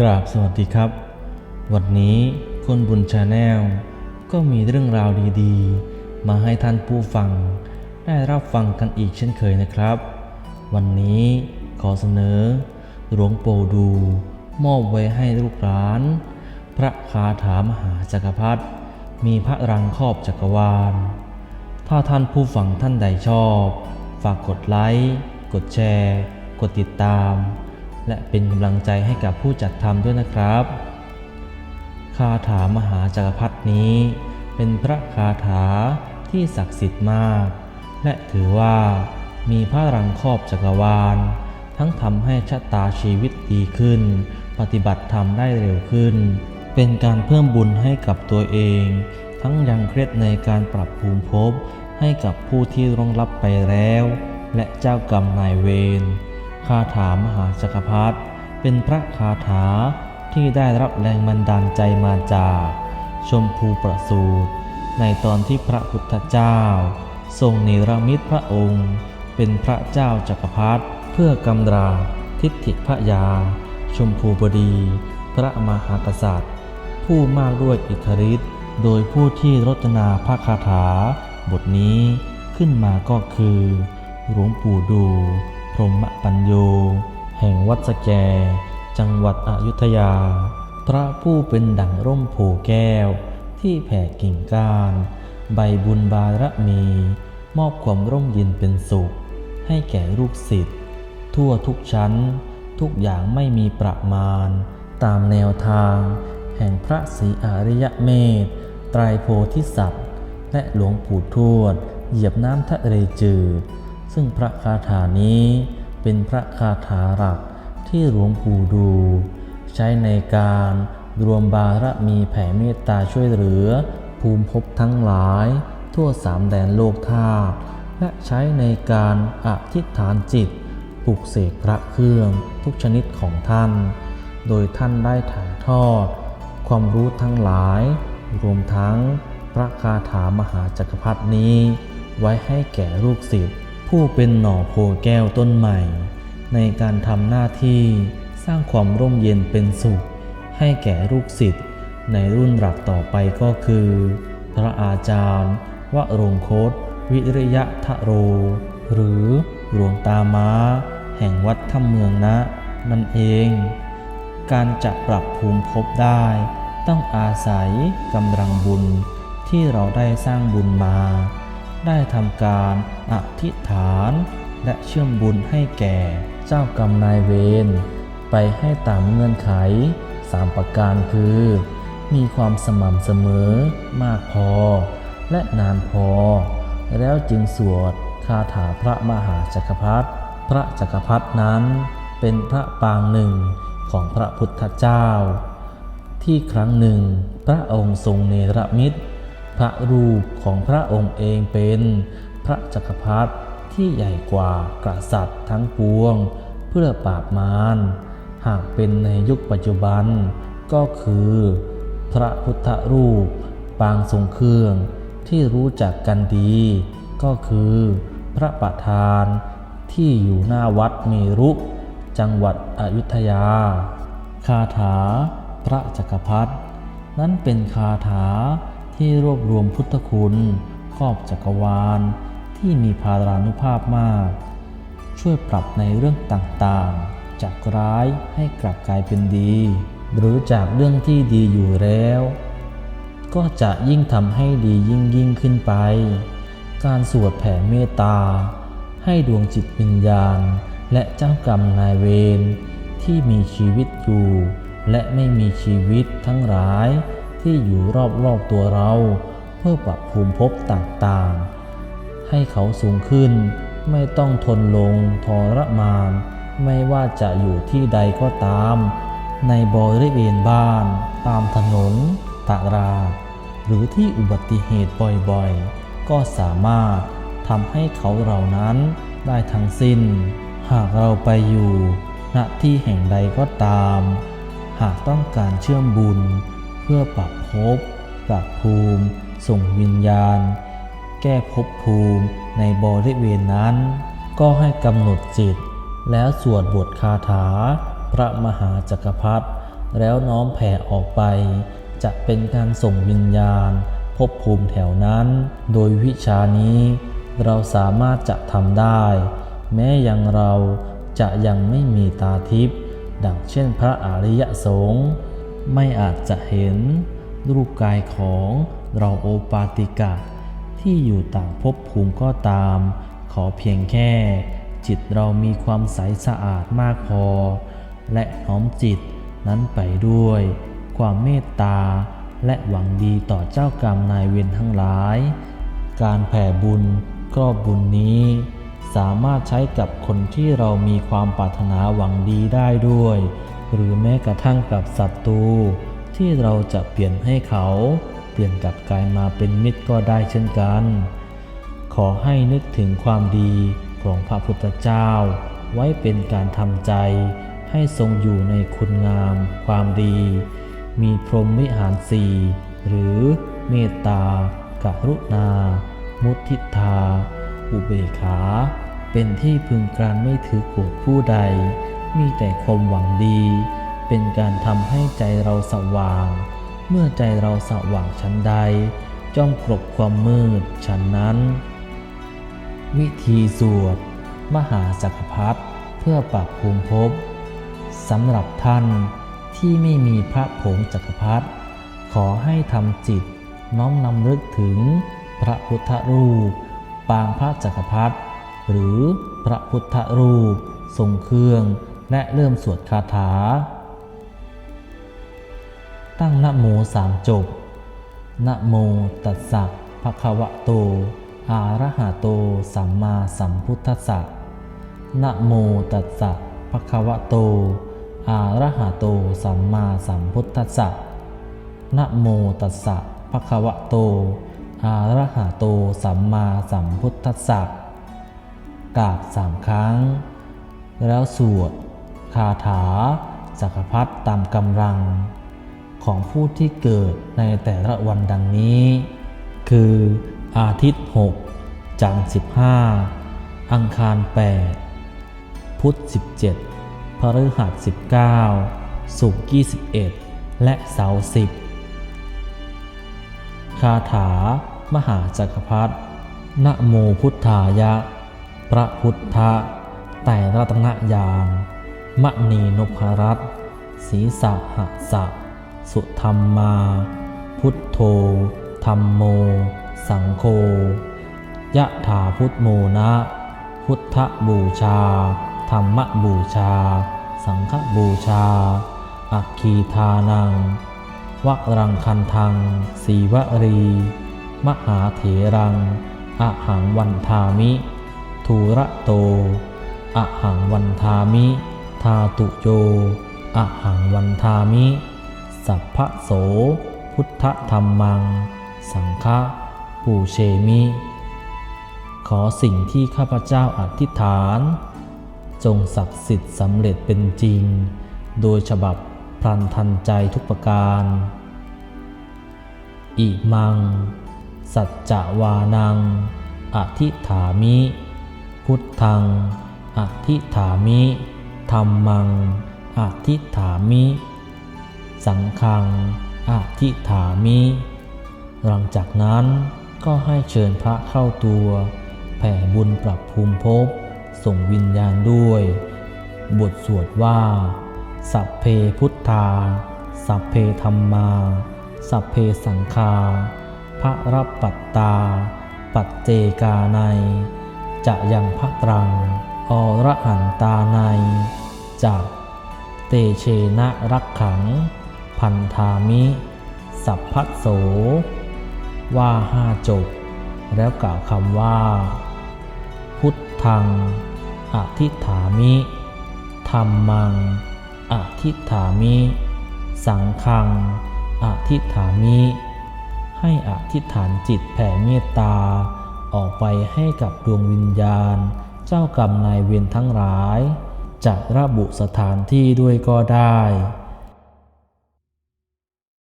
กราบสวัสดีครับ วันนี้คนบุญชาแนลก็มีเรื่องราวดีๆ มาให้ท่านผู้ฟัง ได้รับฟังกันอีกเช่นเคยนะครับ วันนี้ขอเสนอ หลวงปู่ดู มอบไว้ให้ลูกหลาน พระคาถามหาจักรพรรดิมีพระรังครอบจักรวาล ถ้าท่านผู้ฟังท่านใดชอบ ฝากกดไลค์ กดแชร์ กดติดตาม และเป็นกำลังใจให้กับผู้จัดทำด้วยนะครับคาถามหาจักรพรรดินี้ เป็นพระคาถาที่ศักดิ์สิทธิ์มาก และถือว่ามีพระรังครอบจักรวาล ทั้งทำให้ชะตาชีวิตดีขึ้น ปฏิบัติธรรมได้เร็วขึ้น เป็นการเพิ่มบุญให้กับตัวเอง ทั้งยังเคล็ดในการปรับภูมิภพให้กับผู้ที่ร่วงลับไปแล้ว และเจ้ากรรมนายเวร คาถามหาจักรพรรดิเป็นพระคาถาที่ได้รับแรงบันดาลใจมาจากชมพูประสูตรในตอนที่พระพุทธเจ้า ทรงเนรมิตพระองค์ เป็นพระเจ้าจักรพรรดิเพื่อกำราทิฏฐิพระยา ชมพูบดี พระมหากษัตริย์ ผู้มากด้วยอิทธิฤทธิ์โดยผู้ที่รจนาพระคาถา บทนี้ขึ้นมาก็คือ หลวงปู่ดู พรหมปัญโย แห่งวัดสแก จังหวัดอยุธยา พระผู้เป็นดั่งร่มโพแก้ว ที่แผ่กิ่งก้าน ใบบุญบารมี มอบความร่มเย็นเป็นสุข ให้แก่ลูกศิษย์ทั่วทุกชั้น ทุกอย่างไม่มีประมาณ ตามแนวทาง แห่งพระศรีอริยเมตไตรโพธิสัตว์และหลวงปู่ทวด เหยียบน้ำทะเลจืด ซึ่งพระคาถานี้เป็นพระคาถาหลักที่หลวงปู่ดู ใช้ในการรวมบารมีแผ่เมตตาช่วยเหลือ ภูมิภพทั้งหลาย ทั่วสามแดนโลกธาตุและใช้ในการอธิษฐานจิตปลุกเสกพระเครื่องทุกชนิดของท่าน โดยท่านได้ถ่ายทอด ความรู้ทั้งหลาย รวมทั้งพระคาถามหาจักรพรรดินี้ ไว้ให้แก่ลูกศิษย์ ผู้เป็นหน่อโพแก้วต้นใหม่ ในการทำหน้าที่สร้างความร่มเย็นเป็นสุข ให้แก่ลูกศิษย์ในรุ่นหลักต่อไปก็คือ พระอาจารย์วรงคต วิริยะทะโร หรือหลวงตาม้า แห่งวัดถ้ำเมืองนะ นั่นเอง การจะปรับภูมิภพได้ ต้องอาศัยกำลังบุญที่เราได้สร้างบุญมา ได้ทำการอธิษฐาน และเชื่อมบุญให้แก่เจ้ากรรมนายเวรไปให้ตามเงื่อนไขสามประการคือ มีความสม่ำเสมอมากพอ และนานพอ แล้วจึงสวดคาถาพระมหาจักรพรรดิพระจักรพรรดินั้นเป็นพระปางหนึ่งของพระพุทธเจ้า ที่ครั้งหนึ่งพระองค์ทรงเนรมิตร พระรูปของพระองค์เองเป็นพระจักรพรรดิที่ใหญ่กว่ากษัตริย์ทั้งปวง เพื่อปราบมาร หากเป็นในยุคปัจจุบันก็คือ พระพุทธรูป ปางทรงเครื่องที่รู้จักกันดี ก็คือ พระประธานที่อยู่หน้าวัดเมรุ จังหวัดอยุธยา คาถา พระจักรพรรดินั้นเป็นคาถา ที่รวบรวมพุทธคุณครอบจักรวาล ที่มีพารานุภาพมาก ช่วยปรับในเรื่องต่างๆ จากร้ายให้กลับกลายเป็นดี หรือจากเรื่องที่ดีอยู่แล้ว ก็จะยิ่งทำให้ดียิ่งยิ่งขึ้นไป การสวดแผ่เมตตา ให้ดวงจิตวิญญาณ และเจ้ากรรมนายเวรที่มีชีวิตอยู่ และไม่มีชีวิตทั้งหลาย ที่อยู่รอบๆตัวเรา เพื่อปรับภูมิภพต่างๆ ให้เขาสูงขึ้น ไม่ต้องทนลงทรมาน ไม่ว่าจะอยู่ที่ใดก็ตาม ในบริเวณบ้าน ตามถนนตารา หรือที่อุบัติเหตุบ่อยๆ ก็สามารถทำให้เขาเหล่านั้นได้ทั้งสิ้น หากเราไปอยู่ณที่แห่งใดก็ตาม หากต้องการเชื่อมบุญ เพื่อปรับภพปรับภูมิ ส่งวิญญาณ แก้ภพภูมิในบริเวณนั้น ก็ให้กำหนดจิต แล้วสวดบทคาถา พระมหาจักรพรรดิแล้วน้อมแผ่ออกไป จะเป็นการส่งวิญญาณภพภูมิแถวนั้น โดยวิชานี้เราสามารถจะทำได้ แม้ยังเราจะยังไม่มีตาทิพย์ดังเช่นพระอริยสงฆ์ ไม่อาจจะเห็นรูปกายของเราโอปาติกะ ที่อยู่ต่างภพภูมิก็ตาม ขอเพียงแค่ จิตเรามีความใสสะอาดมากพอ และน้อมจิตนั้นไปด้วย ความเมตตาและหวังดีต่อเจ้ากรรมนายเวรทั้งหลาย การแผ่บุญก็บุญนี้ สามารถใช้กับคนที่เรามีความปรารถนาหวังดีได้ด้วย หรือแม้กระทั่งกับศัตรูที่เราจะเปลี่ยนให้เขา เปลี่ยนกลับกลายมาเป็นมิตรก็ได้เช่นกัน ขอให้นึกถึงความดีของพระพุทธเจ้า ไว้เป็นการทำใจ ให้ทรงอยู่ในคุณงาม ความดี มีพรหมวิหารสี่หรือเมตตากรุณา มุทิตา อุเบกขา เป็นที่พึงการไม่ถือโกรธผู้ใด มีแต่ความหวังดี เป็นการทำให้ใจเราสว่าง เมื่อใจเราสว่างชั้นใด จ้อมกลบความมืดชั้นนั้น วิธีสวด มหาจักรพรรดิเพื่อปรับภูมิภพสำหรับท่านที่ไม่มีพระผงจักรพรรดิขอให้ทำจิตน้อมนำลึกถึงพระพุทธรูป ปางพระจักรพรรดิหรือพระพุทธรูป ทรงเครื่อง และเริ่มสวดคาถา ตั้งนะโมสามจบนะโมตัสสะภะคะวะโต อะระหะโต สัมมาสัมพุทธัสสะนะโมตัสสะภะคะวะโต อะระหะโต สัมมาสัมพุทธัสสะนะโมตัสสะภะคะวะโต อะระหะโต สัมมาสัมพุทธัสสะกราบสามครั้ง แล้วสวด คาถาจักรพรรดิตามกำลัง ของผู้ที่เกิดในแต่ละวันดังนี้ คืออาทิตย์ 6 จันทร์15 อังคาร 8 พุธ 17 พฤหัส 19 ศุกร์21 และเสาร์10 คาถามหาจักรพรรดินะโมพุทธายะ พระพุทธะไตรรัตนญาณ มณีนพรัตศีสะหะสะ สุธรรมา พุทโธธรรมโม สังโฆยะถาพุทโมนะ พุทธบูชา ธรรมบูชา สังฆบูชา อัคคีทานังวรังคันทัง สีวรี มหาเถรัง อะหังวันทามิ ทูระโต อะหังวันทามิ ทาตุโยอะหังวันทามิ สัพพะโส พุทธธรรมัง สังฆปูเชมิ ขอสิ่งที่ข้าพเจ้าอธิษฐาน จงศักดิ์สิทธิ์สำเร็จเป็นจริง โดยฉบับพลันทันใจทุกประการ อิมัง สัจจวานัง อธิฐามิ พุทธัง อธิฐามิ ธรรมังอธิฐามิ สังฆังอธิฐามิ หลังจากนั้นก็ให้เชิญพระเข้าตัว แผ่บุญปรับภูมิภพส่งวิญญาณด้วย บทสวดว่า สัพเพพุทธา สัพเพธรรมา สัพเพสังฆาพระรับปัตตา ปัจเจกาใน จะยังพระตรัง อรหันตาในยจากเตเชนะรักขัง พันธามิ สัพพโส ว่าห้าจบ แล้วกล่าวคำว่า พุทธังอธิฐามิธรรมังอธิฐามิ สังฆังอธิฐามิ ให้อธิษฐานจิตแผ่เมตตา ออกไปให้กับดวงวิญญาณ เจ้ากรรมนายเวรทั้งหลาย จะระบุสถานที่ด้วยก็ได้